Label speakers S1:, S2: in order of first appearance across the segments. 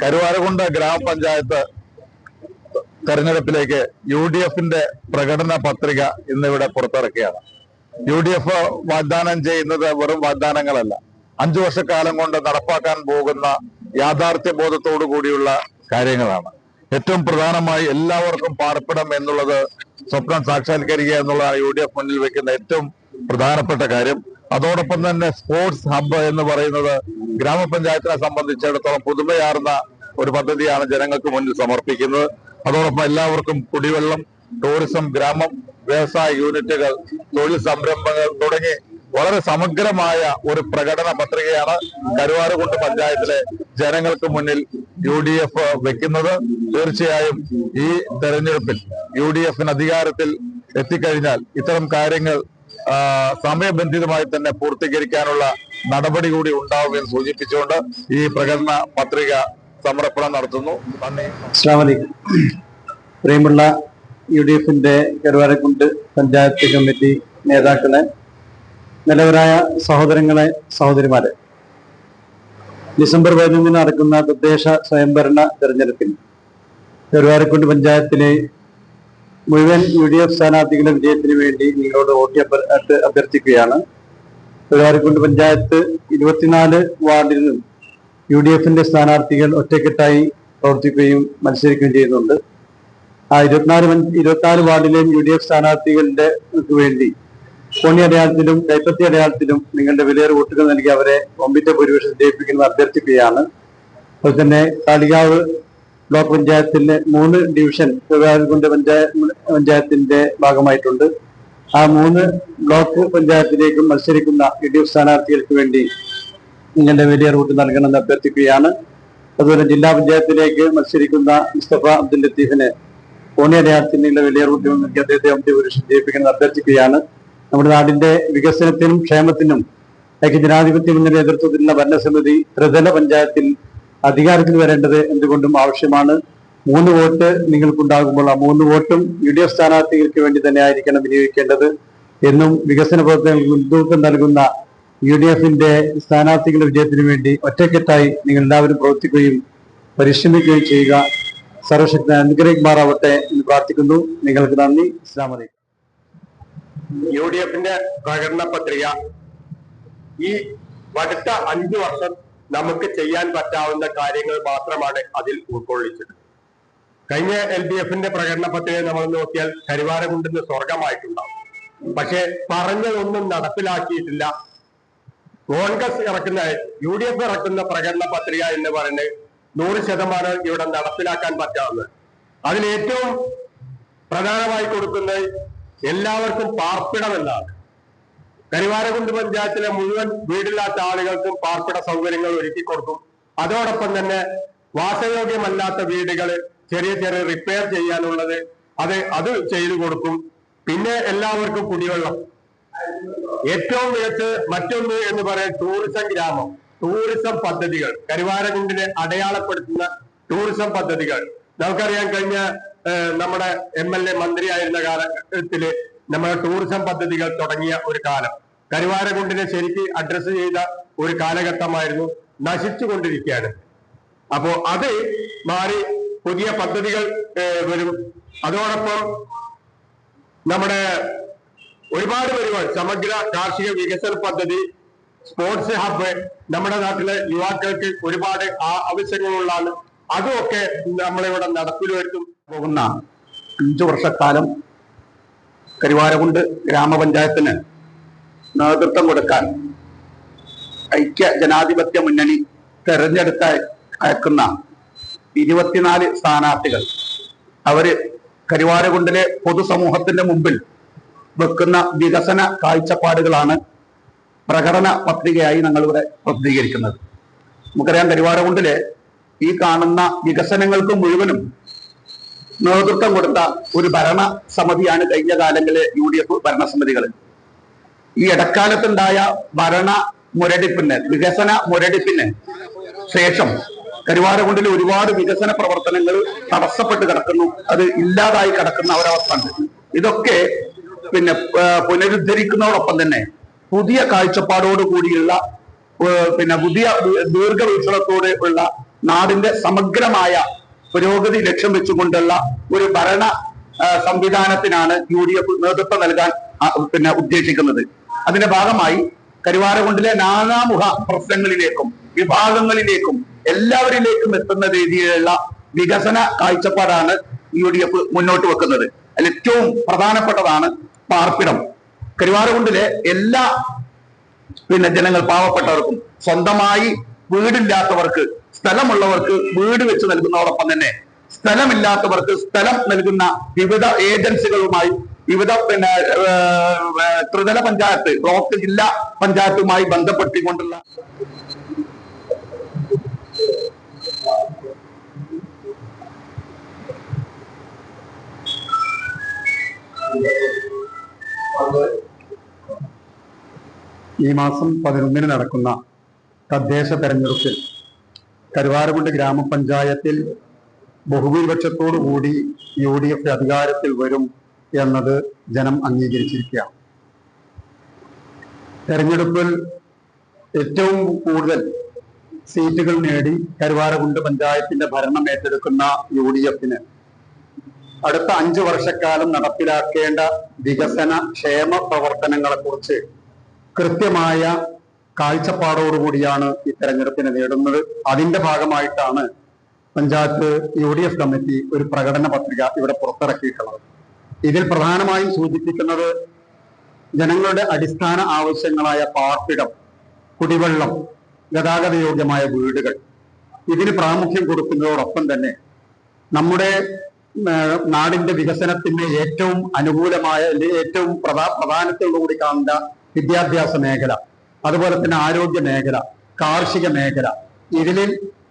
S1: കരുവാരകുണ്ട് ഗ്രാമപഞ്ചായത്ത് തെരഞ്ഞെടുപ്പിലേക്ക് U D എഫിന്റെ പ്രകടന പത്രിക ഇന്നിവിടെ പുറത്തിറക്കുകയാണ്. യു ഡി എഫ് വാഗ്ദാനം ചെയ്യുന്നത് വെറും വാഗ്ദാനങ്ങളല്ല. അഞ്ചു വർഷക്കാലം കൊണ്ട് നടപ്പാക്കാൻ പോകുന്ന യാഥാർത്ഥ്യ ബോധത്തോടു കൂടിയുള്ള കാര്യങ്ങളാണ്. ഏറ്റവും പ്രധാനമായി എല്ലാവർക്കും പാർപ്പിടം എന്നുള്ളത് സ്വപ്നം സാക്ഷാത്കരിക്കുക എന്നുള്ളതാണ് യു ഡി എഫ് മുന്നിൽ വെക്കുന്ന ഏറ്റവും പ്രധാനപ്പെട്ട കാര്യം. അതോടൊപ്പം തന്നെ സ്പോർട്സ് ഹബ്ബ് എന്ന് പറയുന്നത് ഗ്രാമപഞ്ചായത്തിനെ സംബന്ധിച്ചിടത്തോളം പുതുമയാർന്ന ഒരു പദ്ധതിയാണ് ജനങ്ങൾക്ക് മുന്നിൽ സമർപ്പിക്കുന്നത്. അതോടൊപ്പം എല്ലാവർക്കും കുടിവെള്ളം ടൂറിസം ഗ്രാമം വ്യവസായ യൂണിറ്റുകൾ തൊഴിൽ സംരംഭങ്ങൾ തുടങ്ങി വളരെ സമഗ്രമായ ഒരു പ്രകടന പത്രികയാണ് കരുവാറുകുണ്ട് പഞ്ചായത്തിലെ ജനങ്ങൾക്ക് മുന്നിൽ യു ഡി എഫ് വെക്കുന്നത്. തീർച്ചയായും ഈ തെരഞ്ഞെടുപ്പിൽ യു ഡി എഫിന് അധികാരത്തിൽ എത്തിക്കഴിഞ്ഞാൽ ഇത്തരം കാര്യങ്ങൾ സമയബന്ധിതമായി തന്നെ പൂർത്തീകരിക്കാനുള്ള നടപടി കൂടി ഉണ്ടാവുമെന്ന് സൂചിപ്പിച്ചുകൊണ്ട് ഈ പ്രകടന പത്രിക സമർപ്പണം നടത്തുന്നു. നന്ദി.
S2: പ്രിയമുള്ള യു ഡി എഫിന്റെ കരുവാരക്കുണ്ട് പഞ്ചായത്ത് കമ്മിറ്റി നേതാക്കളെ നിലവരായ സഹോദരങ്ങളെ സഹോദരിമാരെ. ഡിസംബർ പതിനൊന്നിന് നടക്കുന്ന തദ്ദേശ സ്വയംഭരണ തെരഞ്ഞെടുപ്പിൽ കരുവാരക്കുണ്ട് പഞ്ചായത്തിലെ മുഴുവൻ യു ഡി എഫ് സ്ഥാനാർത്ഥികളുടെ വിജയത്തിന് വേണ്ടി നിങ്ങളോട് വോട്ട് അഭ്യർത്ഥിക്കുകയാണ്. കരുവാരക്കുണ്ട് പഞ്ചായത്ത് ഇരുപത്തിനാല് വാർഡിൽ നിന്നും യു ഡി എഫിന്റെ സ്ഥാനാർത്ഥികൾ ഒറ്റക്കെട്ടായി പ്രവർത്തിക്കുകയും മത്സരിക്കുകയും ചെയ്യുന്നുണ്ട്. ആ ഇരുപത്തിനാല് ഇരുപത്തിനാല് വാർഡിലെയും യു ഡി എഫ് സ്ഥാനാർത്ഥികളുടെ വേണ്ടി കോണി അടയാളത്തിലും കൈപ്പത്തി അടയാളത്തിലും നിങ്ങളുടെ വിലയേറെ വോട്ടുകൾ നൽകി അവരെ ഒമ്പിറ്റ ഭൂരിപക്ഷം ജയിപ്പിക്കുന്നത് അഭ്യർത്ഥിക്കുകയാണ്. അതുപോലെ തന്നെ കാളികാവ് ബ്ലോക്ക് പഞ്ചായത്തിലെ മൂന്ന് ഡിവിഷൻ കൊണ്ട് പഞ്ചായത്ത് പഞ്ചായത്തിന്റെ ഭാഗമായിട്ടുണ്ട്. ആ മൂന്ന് ബ്ലോക്ക് പഞ്ചായത്തിലേക്കും മത്സരിക്കുന്ന യു ഡി എഫ് സ്ഥാനാർത്ഥികൾക്ക് വേണ്ടി നിങ്ങളുടെ വലിയ റൂട്ട് നൽകണമെന്ന് അഭ്യർത്ഥിക്കുകയാണ്. അതുപോലെ ജില്ലാ പഞ്ചായത്തിലേക്ക് മത്സരിക്കുന്ന മുസ്തഫ അബ്ദുൽ ലത്തീഫിന് കോണി അടയാളത്തിനുള്ള വലിയ റൂട്ട് നൽകി അദ്ദേഹത്തെ അമ്പി പുരുഷൻ ജയിപ്പിക്കണമെന്ന് അഭ്യർത്ഥിക്കുകയാണ്. നമ്മുടെ നാടിന്റെ വികസനത്തിനും ക്ഷേമത്തിനും ഐക്യ ജനാധിപത്യ മുന്നണി നേതൃത്വത്തിലുള്ള ഭരണസമിതി ത്രിതല പഞ്ചായത്തിൽ അധികാരത്തിൽ വരേണ്ടത് എന്തുകൊണ്ടും ആവശ്യമാണ്. മൂന്ന് വോട്ട് നിങ്ങൾക്കുണ്ടാകുമ്പോൾ ആ മൂന്ന് വോട്ടും യു ഡി എഫ് സ്ഥാനാർത്ഥികൾക്ക് വേണ്ടി തന്നെ ആയിരിക്കണം വിനിയോഗിക്കേണ്ടത് എന്നും വികസന പ്രവർത്തനങ്ങൾക്ക് മുൻതൂക്കം നൽകുന്ന യു ഡി എഫിന്റെ സ്ഥാനാർത്ഥികളുടെ വിജയത്തിനു വേണ്ടി ഒറ്റക്കെട്ടായി നിങ്ങൾ എല്ലാവരും പ്രവർത്തിക്കുകയും പരിശ്രമിക്കുകയും ചെയ്യുക. സർവശക്തി അനുഗ്രഹിക്കുമാറാവട്ടെ എന്ന് പ്രാർത്ഥിക്കുന്നു. നിങ്ങൾക്ക് നന്ദി. ഇസ്ലാം വലൈക്കും
S3: യു ഡി എഫിന്റെ പ്രകടന പത്രിക ഈ അടുത്ത അഞ്ചു വർഷം നമുക്ക് ചെയ്യാൻ പറ്റാവുന്ന കാര്യങ്ങൾ മാത്രമാണ് അതിൽ ഉൾക്കൊള്ളിച്ചത്. കഴിഞ്ഞ എൽ ഡി എഫിന്റെ പ്രകടന പത്രിക നമ്മൾ നോക്കിയാൽ കരിവാരമുണ്ടെന്ന് സ്വർഗമായിട്ടുണ്ടാവും പക്ഷെ പറഞ്ഞതൊന്നും നടപ്പിലാക്കിയിട്ടില്ല. കോൺഗ്രസ് ഇറക്കുന്ന യു ഡി എഫ് ഇറക്കുന്ന പ്രകടന പത്രിക എന്ന് പറയുന്നത് നൂറ് ശതമാനം ഇവിടെ നടപ്പിലാക്കാൻ പറ്റാവുന്നത്. അതിൽ ഏറ്റവും പ്രധാനമായി കൊടുക്കുന്നത് എല്ലാവർക്കും പാർപ്പിടം എന്നാണ്. കരിവാരകുണ്ട് പഞ്ചായത്തിലെ മുഴുവൻ വീടില്ലാത്ത ആളുകൾക്കും പാർപ്പിട സൗകര്യങ്ങൾ ഒരുക്കി കൊടുക്കും. അതോടൊപ്പം തന്നെ വാസയോഗ്യമല്ലാത്ത വീടുകൾ ചെറിയ ചെറിയ റിപ്പയർ ചെയ്യാനുള്ളത് അത് അത് ചെയ്തു കൊടുക്കും. പിന്നെ എല്ലാവർക്കും കുടിവെള്ളം. ഏറ്റവും മികച്ച മറ്റൊന്ന് എന്ന് പറയാൻ ടൂറിസം ഗ്രാമം. ടൂറിസം പദ്ധതികൾ. കരുവാരകുണ്ടിനെ അടയാളപ്പെടുത്തുന്ന ടൂറിസം പദ്ധതികൾ. നമുക്കറിയാം കഴിഞ്ഞ നമ്മുടെ എം എൽ എ മന്ത്രിയായിരുന്ന കാലത്തിൽ നമ്മുടെ ടൂറിസം പദ്ധതികൾ തുടങ്ങിയ ഒരു കാലം. കരുവാരകുണ്ടിനെ ശരിക്ക് അഡ്രസ് ചെയ്ത ഒരു കാലഘട്ടമായിരുന്നു നശിച്ചുകൊണ്ടിരിക്കുകയാണ്. അപ്പോ അത് മാറി പുതിയ പദ്ധതികൾ വരും. അതോടൊപ്പം നമ്മുടെ ഒരുപാട് പരിപാടി സമഗ്ര കാർഷിക വികസന പദ്ധതി സ്പോർട്സ് ഹബ്ബ് നമ്മുടെ നാട്ടിലെ യുവാക്കൾക്ക് ഒരുപാട് ആവശ്യങ്ങളുള്ളതാണ്. അതുമൊക്കെ നമ്മളിവിടെ നടപ്പിൽ വരുത്തും
S2: പോകുന്ന അഞ്ചു വർഷക്കാലം കരിവാരകുണ്ട് ഗ്രാമപഞ്ചായത്തിന്. നേതൃത്വം കൊടുക്കാൻ ഐക്യ ജനാധിപത്യ മുന്നണി തെരഞ്ഞെടുത്ത അയക്കുന്ന ഇരുപത്തിനാല് സ്ഥാനാർത്ഥികൾ. അവർ കരുവാരകുണ്ടിലെ പൊതുസമൂഹത്തിന്റെ മുമ്പിൽ വെക്കുന്ന വികസന കാഴ്ചപ്പാടുകളാണ് പ്രകടന പത്രികയായി ഞങ്ങളിവിടെ പ്രസിദ്ധീകരിക്കുന്നത്. നമുക്കറിയാം കരുവാരകുണ്ടിലെ ഈ കാണുന്ന വികസനങ്ങൾക്ക് മുഴുവനും നേതൃത്വം കൊടുത്ത ഒരു ഭരണ സമിതിയാണ് കഴിഞ്ഞ കാലങ്ങളിലെ യു ഡി എഫ് ഭരണസമിതികൾ. ഈ ഇടക്കാലത്തുണ്ടായ ഭരണ മുരടിപ്പിന് വികസന മുരടിപ്പിന് ശേഷം കരുവാരകുണ്ടിൽ ഒരുപാട് വികസന പ്രവർത്തനങ്ങൾ തടസ്സപ്പെട്ട് കിടക്കുന്നു. അത് ഇല്ലാതായി കിടക്കുന്ന ഒരവസ്ഥ ഉണ്ട് ഇതൊക്കെ പിന്നെ പുനരുദ്ധരിക്കുന്നതോടൊപ്പം തന്നെ പുതിയ കാഴ്ചപ്പാടോട് കൂടിയുള്ള പിന്നെ പുതിയ ദീർഘവീക്ഷണത്തോടെ ഉള്ള
S4: നാടിന്റെ സമഗ്രമായ പുരോഗതി ലക്ഷ്യം വെച്ചുകൊണ്ടുള്ള ഒരു ഭരണ സംവിധാനത്തിനാണ് യു ഡി എഫ് നേതൃത്വം നൽകാൻ പിന്നെ ഉദ്ദേശിക്കുന്നത്. അതിന്റെ ഭാഗമായി കരുവാരകുണ്ടിലെ നാനാമുഖ പ്രശ്നങ്ങളിലേക്കും വിഭാഗങ്ങളിലേക്കും എല്ലാവരിലേക്കും എത്തുന്ന രീതിയിലുള്ള വികസന കാഴ്ചപ്പാടാണ് യു ഡി എഫ് മുന്നോട്ട് വെക്കുന്നത്. അതിൽ ഏറ്റവും പ്രധാനപ്പെട്ടതാണ് പാർപ്പിടം. കരുവാരകുണ്ടിലെ എല്ലാ പിന്നെ ജനങ്ങൾ പാവപ്പെട്ടവർക്കും സ്വന്തമായി വീടില്ലാത്തവർക്ക് സ്ഥലമുള്ളവർക്ക് വീട് വെച്ച് നൽകുന്നതോടൊപ്പം തന്നെ സ്ഥലമില്ലാത്തവർക്ക് സ്ഥലം നൽകുന്ന വിവിധ ഏജൻസികളുമായി വിവിധ പിന്നെ ത്രിതല പഞ്ചായത്ത് ബ്ലോക്ക് ജില്ലാ പഞ്ചായത്തുമായി ബന്ധപ്പെട്ടുകൊണ്ടുള്ള
S5: ഈ മാസം പതിനൊന്നിന് നടക്കുന്ന തദ്ദേശ തെരഞ്ഞെടുപ്പിൽ കരുവാരകുണ്ട് ഗ്രാമപഞ്ചായത്തിൽ ബഹുഭൂരിപക്ഷത്തോടു കൂടി യു ഡി എഫ് അധികാരത്തിൽ വരും എന്നത് ജനം അംഗീകരിച്ചിരിക്കുകയാണ്. തെരഞ്ഞെടുപ്പിൽ ഏറ്റവും കൂടുതൽ സീറ്റുകൾ നേടി കരുവാരകുണ്ട് പഞ്ചായത്തിന്റെ ഭരണം ഏറ്റെടുക്കുന്ന യു ഡി എഫിന് അടുത്ത അഞ്ചു വർഷക്കാലം നടപ്പിലാക്കേണ്ട വികസന ക്ഷേമ പ്രവർത്തനങ്ങളെ കുറിച്ച് കൃത്യമായ കാഴ്ചപ്പാടോടുകൂടിയാണ് ഈ തെരഞ്ഞെടുപ്പിനെ നേടുന്നത്. അതിന്റെ ഭാഗമായിട്ടാണ് panchayat U D F committee ഒരു പ്രകടന പത്രിക ഇവിടെ പുറത്തിറക്കിയിട്ടുള്ളത്. ഇതിൽ പ്രധാനമായും സൂചിപ്പിക്കുന്നത് ജനങ്ങളുടെ അടിസ്ഥാന ആവശ്യങ്ങളായ പാർപ്പിടം കുടിവെള്ളം ഗതാഗത യോഗ്യമായ വീടുകൾ. ഇതിന് പ്രാമുഖ്യം കൊടുക്കുന്നതോടൊപ്പം തന്നെ നമ്മുടെ നാടിന്റെ വികസനത്തിന് ഏറ്റവും അനുകൂലമായ ഏറ്റവും പ്രധാ പ്രധാനത്തോടുകൂടി കാണുന്ന വിദ്യാഭ്യാസ മേഖല അതുപോലെ തന്നെ ആരോഗ്യ മേഖല കാർഷിക മേഖല. ഇതിൽ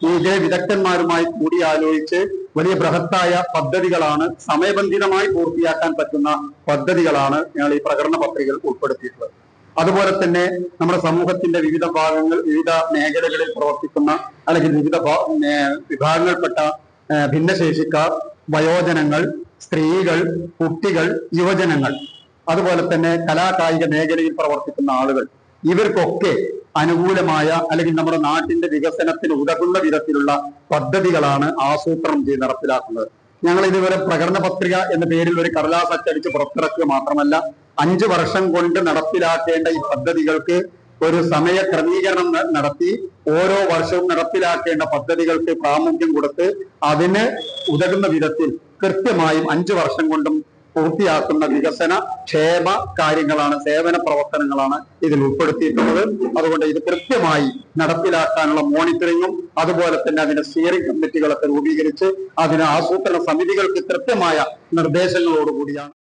S5: ഇതിലെ വിദഗ്ധന്മാരുമായി കൂടിയാലോചിച്ച് വലിയ ബൃഹത്തായ പദ്ധതികളാണ് സമയബന്ധിതമായി പൂർത്തിയാക്കാൻ പറ്റുന്ന പദ്ധതികളാണ് ഞങ്ങൾ ഈ പ്രകടന പത്രികയിൽ ഉൾപ്പെടുത്തിയിട്ടുള്ളത്. അതുപോലെ തന്നെ നമ്മുടെ സമൂഹത്തിന്റെ വിവിധ ഭാഗങ്ങൾ വിവിധ മേഖലകളിൽ പ്രവർത്തിക്കുന്ന അല്ലെങ്കിൽ വിവിധ വിഭാഗങ്ങൾപ്പെട്ട ഭിന്നശേഷിക്കാർ വയോജനങ്ങൾ സ്ത്രീകൾ കുട്ടികൾ യുവജനങ്ങൾ അതുപോലെ തന്നെ കലാകായിക മേഖലയിൽ പ്രവർത്തിക്കുന്ന ആളുകൾ ഇവർക്കൊക്കെ അനുകൂലമായ അല്ലെങ്കിൽ നമ്മുടെ നാട്ടിന്റെ വികസനത്തിന് ഉതകുന്ന വിധത്തിലുള്ള പദ്ധതികളാണ് ആസൂത്രണം ചെയ്ത് നടപ്പിലാക്കുന്നത്. ഞങ്ങൾ ഇതുവരെ പ്രകടന പത്രിക എന്ന പേരിൽ ഒരു കടലാസ് അച്ചടിച്ച് പുറത്തിറക്കുക മാത്രമല്ല അഞ്ചു വർഷം കൊണ്ട് നടപ്പിലാക്കേണ്ട ഈ പദ്ധതികൾക്ക് ഒരു സമയ ക്രമീകരണം നടത്തി ഓരോ വർഷവും നടപ്പിലാക്കേണ്ട പദ്ധതികൾക്ക് പ്രാമുഖ്യം കൊടുത്ത് അതിന് ഉതകുന്ന വിധത്തിൽ കൃത്യമായും അഞ്ചു വർഷം കൊണ്ടും പൂർത്തിയാക്കുന്ന വികസന ക്ഷേമ കാര്യങ്ങളാണ് സേവന പ്രവർത്തനങ്ങളാണ് ഇതിൽ ഉൾപ്പെടുത്തിയിട്ടുള്ളത്. അതുകൊണ്ട് ഇത് കൃത്യമായി നടപ്പിലാക്കാനുള്ള മോണിറ്ററിങ്ങും അതുപോലെ തന്നെ അതിന്റെ സ്റ്റിയറിംഗ് കമ്മിറ്റികളൊക്കെ രൂപീകരിച്ച് അതിന് ആസൂത്രണ സമിതികൾക്ക് കൃത്യമായ നിർദ്ദേശങ്ങളോടുകൂടിയാണ്